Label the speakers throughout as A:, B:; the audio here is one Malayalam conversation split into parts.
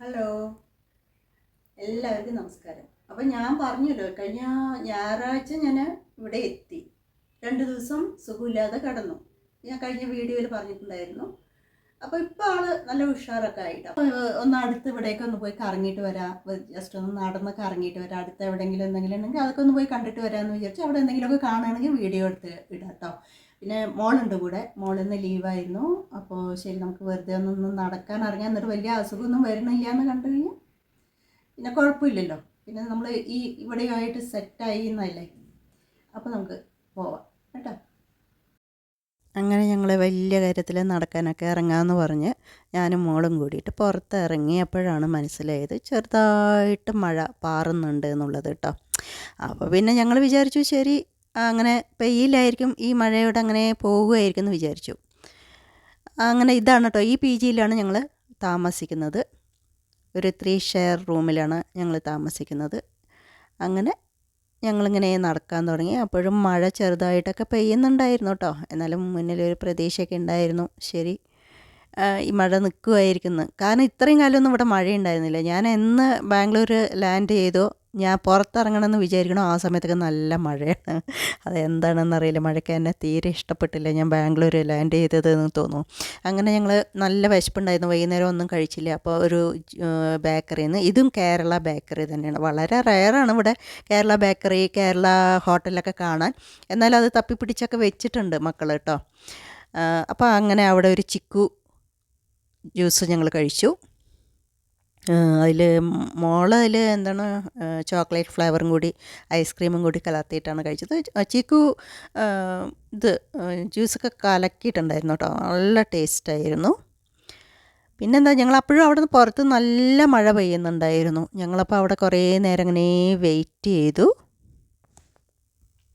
A: ഹലോ എല്ലാവർക്കും നമസ്കാരം. അപ്പം ഞാൻ പറഞ്ഞല്ലോ കഴിഞ്ഞ ഞായറാഴ്ച ഞാൻ ഇവിടെ എത്തി. രണ്ട് ദിവസം സുഖമില്ലാതെ കിടന്നു. ഞാൻ കഴിഞ്ഞ വീഡിയോയിൽ പറഞ്ഞിട്ടുണ്ടായിരുന്നു. അപ്പോൾ ഇപ്പോൾ ആൾ നല്ല ഉഷാറൊക്കെ ആയിട്ട്? ഒന്ന് അടുത്ത് ഇവിടേക്ക് ഒന്ന് പോയി കറങ്ങിയിട്ട് വരാം. ജസ്റ്റ് ഒന്ന് നടന്ന് കറങ്ങിയിട്ട് വരാം. അടുത്ത് എവിടെയെങ്കിലും എന്തെങ്കിലും ഉണ്ടെങ്കിൽ അതൊക്കെ ഒന്ന് പോയി കണ്ടിട്ട് വരാമെന്ന് വിചാരിച്ചു അവിടെ എന്തെങ്കിലുമൊക്കെ കാണുകയാണെങ്കിൽ വീഡിയോ എടുത്ത് ഇടാം കേട്ടോ പിന്നെ മോളുണ്ട് കൂടെ. മോളിന്ന് ലീവായിരുന്നു. അപ്പോൾ ശരി നമുക്ക് വെറുതെ ഒന്നും നടക്കാൻ ഇറങ്ങാൻ എന്നിട്ട് വലിയ അസുഖമൊന്നും വരുന്നില്ല എന്ന് കണ്ടു കഴിഞ്ഞാൽ പിന്നെ കുഴപ്പമില്ലല്ലോ. പിന്നെ നമ്മൾ ഈ ഇവിടെയായിട്ട് സെറ്റായി എന്നല്ലേ? അപ്പോൾ നമുക്ക് പോവാം. കേട്ടോ? അങ്ങനെ ഞങ്ങൾ വലിയ കാര്യത്തിൽ നടക്കാനൊക്കെ ഇറങ്ങാമെന്ന് പറഞ്ഞ് ഞാനും മോളും കൂടിയിട്ട് പുറത്ത് ഇറങ്ങിയപ്പോഴാണ് മനസ്സിലായത് ചെറുതായിട്ട് മഴ പാറുന്നുണ്ട് എന്നുള്ളത് കേട്ടോ. അപ്പോൾ പിന്നെ ഞങ്ങൾ വിചാരിച്ചു ശരി അങ്ങനെ പെയ്യില്ലായിരിക്കും ഈ മഴയോടെ അങ്ങനെ പോകുമായിരിക്കും എന്ന് വിചാരിച്ചു. അങ്ങനെ ഇതാണ് കേട്ടോ ഈ പി ജിയിലാണ് ഞങ്ങൾ താമസിക്കുന്നത്. ഒരു ത്രീ ഷെയർ റൂമിലാണ് ഞങ്ങൾ താമസിക്കുന്നത്. അങ്ങനെ ഞങ്ങളിങ്ങനെ നടക്കാൻ തുടങ്ങി. അപ്പോഴും മഴ ചെറുതായിട്ടൊക്കെ പെയ്യുന്നുണ്ടായിരുന്നു കേട്ടോ എന്നാലും മുന്നിലൊരു പ്രതീക്ഷയൊക്കെ ഉണ്ടായിരുന്നു. ശരി ഈ മഴ നിൽക്കുമായിരിക്കുന്നു കാരണം ഇത്രയും കാലമൊന്നും ഇവിടെ മഴ ഉണ്ടായിരുന്നില്ല ഞാൻ എന്ന് ബാംഗ്ലൂർ ലാൻഡ് ചെയ്തോ ഞാൻ പുറത്തിറങ്ങണമെന്ന് വിചാരിക്കണം ആ സമയത്തൊക്കെ നല്ല മഴയാണ്. അതെന്താണെന്നറിയില്ല. മഴയ്ക്ക് എന്നെ തീരെ ഇഷ്ടപ്പെട്ടില്ല. ഞാൻ ബാംഗ്ലൂർ ലാൻഡ് ചെയ്തതെന്ന് തോന്നുന്നു. അങ്ങനെ ഞങ്ങൾ നല്ല വിശപ്പുണ്ടായിരുന്നു. വൈകുന്നേരം ഒന്നും കഴിച്ചില്ല. അപ്പോൾ ഒരു ബേക്കറിയിൽ നിന്ന് ഇതും കേരള ബേക്കറി തന്നെയാണ്. വളരെ റയറാണ് ഇവിടെ കേരള ബേക്കറി കേരള ഹോട്ടലൊക്കെ കാണാൻ. എന്നാലും അത് തപ്പിപ്പിടിച്ചൊക്കെ വെച്ചിട്ടുണ്ട് മക്കൾ കേട്ടോ. അപ്പോൾ അങ്ങനെ അവിടെ ഒരു ചിക്കു ജ്യൂസ് ഞങ്ങൾ കഴിച്ചു. അതിൽ മോൾ അതിൽ എന്താണ് ചോക്ലേറ്റ് ഫ്ലേവറും കൂടി ഐസ്ക്രീമും കൂടി കലർത്തിയിട്ടാണ് കഴിച്ചത്. ചിക്കു ഇത് ജ്യൂസൊക്കെ കലക്കിയിട്ടുണ്ടായിരുന്നു കേട്ടോ. നല്ല ടേസ്റ്റായിരുന്നു പിന്നെന്താ ഞങ്ങൾ അപ്പോഴും അവിടെ നിന്ന് പുറത്ത് നല്ല മഴ പെയ്യുന്നുണ്ടായിരുന്നു. ഞങ്ങളപ്പോൾ അവിടെ കുറേ നേരം ഇങ്ങനെ വെയിറ്റ് ചെയ്തു.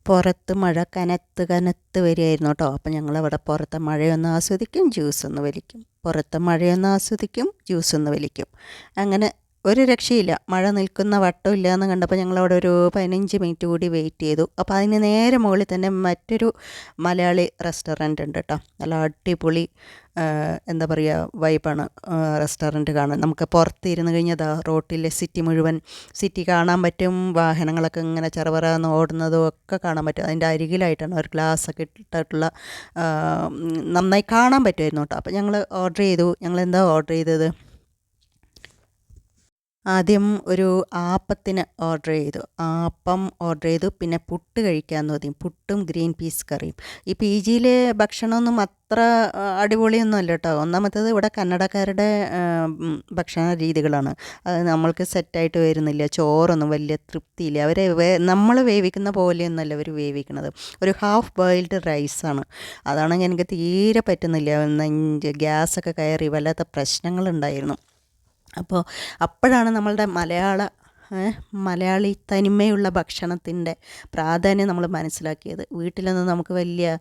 A: പുറത്ത് മഴ കനത്ത് കനത്ത് വരികയായിരുന്നു കേട്ടോ. അപ്പം ഞങ്ങളവിടെ പുറത്തെ മഴയൊന്ന് ആസ്വദിക്കും ജ്യൂസ് ഒന്ന് വലിക്കും. പുറത്തെ മഴയൊന്ന് ആസ്വദിക്കും ജ്യൂസ് ഒന്ന് വലിക്കും. അങ്ങനെ ഒരു രക്ഷയില്ല. മഴ നിൽക്കുന്ന വട്ടം എന്ന് കണ്ടപ്പോൾ ഞങ്ങളവിടെ ഒരു പതിനഞ്ച് മിനിറ്റ് കൂടി വെയിറ്റ് ചെയ്തു. അപ്പോൾ അതിന് നേരെ മുകളിൽ തന്നെ മറ്റൊരു മലയാളി റെസ്റ്റോറന്റ് ഉണ്ട് കേട്ടോ. നല്ല അടിപൊളി എന്താ പറയുക വൈബാണ് റെസ്റ്റോറന്റ് കാണാൻ. നമുക്ക് പുറത്തിരുന്ന് കഴിഞ്ഞാൽ റോട്ടിലെ സിറ്റി മുഴുവൻ സിറ്റി കാണാൻ പറ്റും. വാഹനങ്ങളൊക്കെ ഇങ്ങനെ ചെറുപറാന്ന് ഓടുന്നതും ഒക്കെ കാണാൻ പറ്റും. അതിന്റെ അരികിലായിട്ടാണ് ഒരു ഗ്ലാസ് ഒക്കെ ഇട്ടിട്ടുള്ള നന്നായി കാണാൻ പറ്റുമായിരുന്നു കേട്ടോ. അപ്പോൾ ഞങ്ങൾ ഓർഡർ ചെയ്തു. ഞങ്ങൾ എന്താ ഓർഡർ ചെയ്തത്? ആദ്യം ഒരു ആപ്പത്തിന് ഓർഡർ ചെയ്തു. ആപ്പം ഓർഡർ ചെയ്തു. പിന്നെ പുട്ട് കഴിക്കാമെന്ന് തോന്നി പുട്ടും ഗ്രീൻ പീസ് കറിയും. ഈ പി ജിയിലെ ഭക്ഷണമൊന്നും അത്ര അടിപൊളിയൊന്നുമല്ല കേട്ടോ. ഒന്നാമത്തേത് ഇവിടെ കന്നഡക്കാരുടെ ഭക്ഷണ രീതികളാണ്. അത് നമ്മൾക്ക് സെറ്റായിട്ട് വരുന്നില്ല. ചോറൊന്നും വലിയ തൃപ്തിയില്ല. അവർ നമ്മൾ വേവിക്കുന്ന പോലെയൊന്നുമല്ല അവർ വേവിക്കുന്നത് ഒരു ഹാഫ് ബോയിൽഡ് റൈസാണ് അതാണെങ്കിൽ എനിക്ക് തീരെ പറ്റുന്നില്ല. നെഞ്ച് ഗ്യാസൊക്കെ കയറി വല്ലാത്ത പ്രശ്നങ്ങളുണ്ടായിരുന്നു. അപ്പോൾ അപ്പോഴാണ് നമ്മളുടെ മലയാള മലയാളി തനിമയുള്ള ഭക്ഷണത്തിന്റെ പ്രാധാന്യം നമ്മൾ മനസ്സിലാക്കിയത്. വീട്ടിലൊന്നും നമുക്ക് വലിയ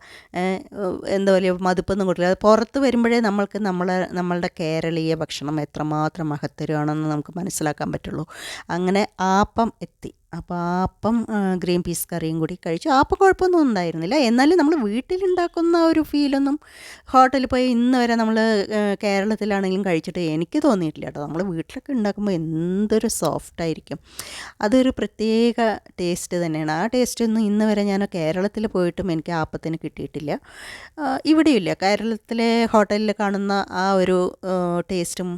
A: എന്താ വലിയ മതിപ്പൊന്നും കൊടുക്കില്ല. പുറത്ത് വരുമ്പോഴേ നമ്മൾക്ക് നമ്മളെ നമ്മളുടെ കേരളീയ ഭക്ഷണം എത്രമാത്രം മഹത്തരമാണെന്ന് നമുക്ക് മനസ്സിലാക്കാൻ പറ്റുള്ളൂ. അങ്ങനെ ആപ്പം എത്തി. അപ്പോൾ ആ അപ്പം ഗ്രീൻ പീസ് കറിയും കൂടി കഴിച്ചു. ആപ്പം കുഴപ്പമൊന്നും ഉണ്ടായിരുന്നില്ല. എന്നാലും നമ്മൾ വീട്ടിലുണ്ടാക്കുന്ന ഒരു ഫീലൊന്നും ഹോട്ടലിൽ പോയി ഇന്ന് വരെ നമ്മൾ കേരളത്തിലാണെങ്കിലും കഴിച്ചിട്ട് എനിക്ക് തോന്നിയിട്ടില്ല കേട്ടോ. നമ്മൾ വീട്ടിലൊക്കെ ഉണ്ടാക്കുമ്പോൾ എന്തൊരു സോഫ്റ്റ് ആയിരിക്കും. അതൊരു പ്രത്യേക ടേസ്റ്റ് തന്നെയാണ്. ആ ടേസ്റ്റ് ഒന്നും ഇന്ന് വരെ ഞാൻ കേരളത്തിൽ പോയിട്ടും എനിക്ക് ആപ്പത്തിന് കിട്ടിയിട്ടില്ല. ഇവിടെയില്ല കേരളത്തിലെ ഹോട്ടലിൽ കാണുന്ന ആ ഒരു ടേസ്റ്റും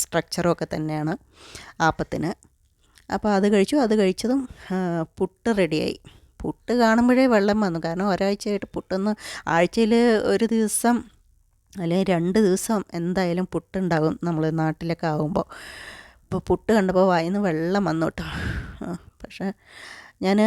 A: സ്ട്രക്ചറും ഒക്കെ തന്നെയാണ് ആപ്പത്തിന്. അപ്പോൾ അത് കഴിച്ചു. അത് കഴിച്ചതും പുട്ട് റെഡിയായി. പുട്ട് കാണുമ്പോഴേ വെള്ളം വന്നു. കാരണം ഒരാഴ്ചയായിട്ട് പുട്ടൊന്ന് ആഴ്ചയിൽ ഒരു ദിവസം അല്ലെങ്കിൽ രണ്ട് ദിവസം എന്തായാലും പുട്ടുണ്ടാകും നമ്മൾ നാട്ടിലൊക്കെ ആകുമ്പോൾ ഇപ്പോൾ പുട്ട് കണ്ടപ്പോൾ വായിന്ന് വെള്ളം വന്നു കേട്ടോ. പക്ഷേ ഞാൻ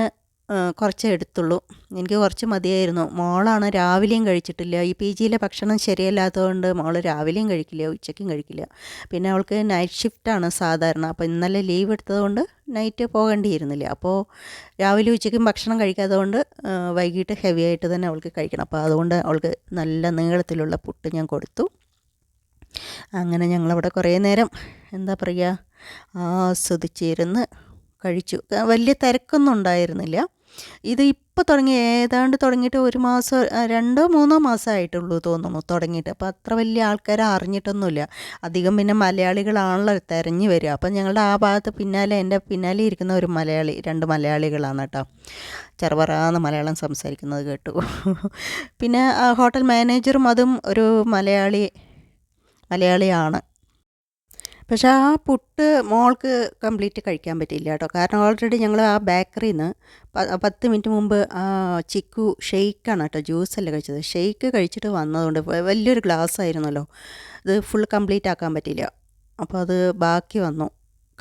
A: കുറച്ചേ എടുത്തുള്ളൂ. എനിക്ക് കുറച്ച് മതിയായിരുന്നു. മോളാണ് രാവിലെയും കഴിച്ചിട്ടില്ല. ഈ പി ജിയിലെ ഭക്ഷണം ശരിയല്ലാത്തതുകൊണ്ട് മോൾ രാവിലെയും കഴിക്കില്ല ഉച്ചയ്ക്കും കഴിക്കില്ല. പിന്നെ അവൾക്ക് നൈറ്റ് ഷിഫ്റ്റാണ് സാധാരണ. അപ്പോൾ ഇന്നലെ ലീവ് എടുത്തതുകൊണ്ട് നൈറ്റ് പോകേണ്ടിയിരുന്നില്ല. അപ്പോൾ രാവിലെ ഉച്ചയ്ക്കും ഭക്ഷണം കഴിക്കാത്തതുകൊണ്ട് കൊണ്ട് വൈകിട്ട് ഹെവി ആയിട്ട് തന്നെ അവൾക്ക് കഴിക്കണം. അപ്പോൾ അതുകൊണ്ട് അവൾക്ക് നല്ല നീളത്തിലുള്ള പുട്ട് ഞാൻ കൊടുത്തു. അങ്ങനെ ഞങ്ങളവിടെ കുറേ നേരം എന്താ പറയുക ആസ്വദിച്ചിരുന്ന് കഴിച്ചു. വലിയ തിരക്കൊന്നും ഉണ്ടായിരുന്നില്ല.
B: ഇത് ഇപ്പോൾ തുടങ്ങി ഏതാണ്ട് തുടങ്ങിയിട്ട് ഒരു മാസം രണ്ടോ മൂന്നോ മാസമായിട്ടുള്ളൂ തോന്നുന്നു തുടങ്ങിയിട്ട്. അപ്പോൾ അത്ര വലിയ ആൾക്കാരെ അറിഞ്ഞിട്ടൊന്നുമില്ല. അധികം പിന്നെ മലയാളികളാണല്ലോ തിരഞ്ഞു വരിക. അപ്പം ഞങ്ങളുടെ ആ ഭാഗത്ത് പിന്നാലെ എന്റെ പിന്നാലെ ഇരിക്കുന്ന ഒരു മലയാളി രണ്ട് മലയാളികളാണ് കേട്ടോ. ചെറുപറാന്ന് മലയാളം സംസാരിക്കുന്നത് കേട്ടു. പിന്നെ ഹോട്ടൽ മാനേജറും അതും ഒരു മലയാളി മലയാളിയാണ്. പക്ഷേ ആ പുട്ട് മോൾക്ക് കംപ്ലീറ്റ് കഴിക്കാൻ പറ്റിയില്ല കേട്ടോ. കാരണം ഓൾറെഡി ഞങ്ങൾ ആ ബേക്കറിയിൽ നിന്ന് പത്ത് മിനിറ്റ് മുമ്പ് ചിക്കു ഷെയ്ക്കാണ് കേട്ടോ ജ്യൂസല്ല കഴിച്ചത്. ഷെയ്ക്ക് കഴിച്ചിട്ട് വന്നതുകൊണ്ട് വലിയൊരു ഗ്ലാസ് ആയിരുന്നല്ലോ അത് ഫുൾ കംപ്ലീറ്റ് ആക്കാൻ പറ്റിയില്ല. അപ്പോൾ അത് ബാക്കി വന്നു.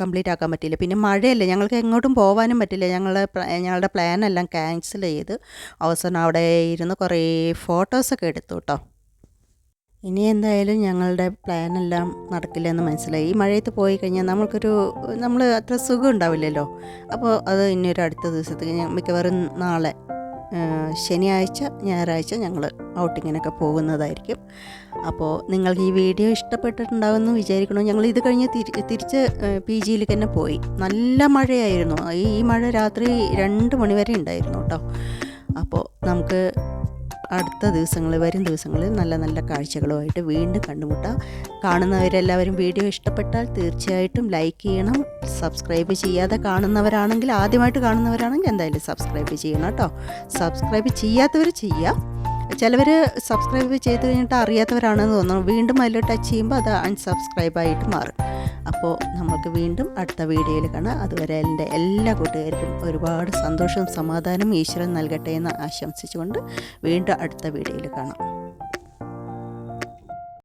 B: കംപ്ലീറ്റ് ആക്കാൻ പറ്റിയില്ല. പിന്നെ മഴയല്ലേ ഞങ്ങൾക്ക് എങ്ങോട്ടും പോകാനും പറ്റില്ല. പ്ല- ഞങ്ങളുടെ പ്ലാനെല്ലാം ക്യാൻസൽ ചെയ്ത് അവസാനം അവിടെ ഇരുന്ന് കുറേ ഫോട്ടോസൊക്കെ എടുത്തു കേട്ടോ. ഇനി എന്തായാലും ഞങ്ങളുടെ പ്ലാനെല്ലാം നടക്കില്ലെന്ന് മനസ്സിലായി. ഈ മഴയത്ത് പോയി കഴിഞ്ഞാൽ നമ്മൾക്കൊരു നമ്മൾ അത്ര സുഖം ഉണ്ടാവില്ലല്ലോ. അപ്പോൾ അത് ഇനി ഒരു അടുത്ത ദിവസത്തേക്ക് മിക്കവാറും നാളെ ശനിയാഴ്ച ഞായറാഴ്ച ഞങ്ങൾ ഔട്ടിങ്ങിനൊക്കെ പോകുന്നതായിരിക്കും. അപ്പോൾ നിങ്ങൾക്ക് ഈ വീഡിയോ ഇഷ്ടപ്പെട്ടിട്ടുണ്ടാവുമെന്ന് വിചാരിക്കണോ ഞങ്ങൾ ഇത് കഴിഞ്ഞ് തിരി തിരിച്ച് പി ജിയിലേക്ക് തന്നെ പോയി. നല്ല മഴയായിരുന്നു. ഈ മഴ രാത്രി രണ്ട് മണിവരെ ഉണ്ടായിരുന്നു കേട്ടോ. അപ്പോൾ നമുക്ക് അടുത്ത ദിവസങ്ങളിൽ വരും ദിവസങ്ങളിൽ നല്ല നല്ല കാഴ്ചകളുമായിട്ട് വീണ്ടും കണ്ടുമുട്ടാം. കാണുന്നവരെല്ലാവരും വീഡിയോ ഇഷ്ടപ്പെട്ടാൽ തീർച്ചയായിട്ടും ലൈക്ക് ചെയ്യണം. സബ്സ്ക്രൈബ് ചെയ്യാതെ കാണുന്നവരാണെങ്കിൽ ആദ്യമായിട്ട് കാണുന്നവരാണെങ്കിൽ എന്തായാലും സബ്സ്ക്രൈബ് ചെയ്യണം കേട്ടോ. സബ്സ്ക്രൈബ് ചെയ്യാത്തവർ ചെയ്യുക ചിലവർ സബ്സ്ക്രൈബ് ചെയ്ത് കഴിഞ്ഞിട്ട് അറിയാത്തവരാണെന്ന് തോന്നുന്നു. വീണ്ടും അതിൽ ടച്ച് ചെയ്യുമ്പോൾ അത് അൺസബ്സ്ക്രൈബായിട്ട് മാറും. അപ്പോൾ നമ്മൾക്ക് വീണ്ടും അടുത്ത വീഡിയോയിൽ കാണാം. അതുവരെ എന്റെ എല്ലാ കൂട്ടുകാർക്കും ഒരുപാട് സന്തോഷവും സമാധാനം ഈശ്വരൻ നൽകട്ടെ എന്ന് ആശംസിച്ചുകൊണ്ട് വീണ്ടും അടുത്ത വീഡിയോയിൽ കാണാം.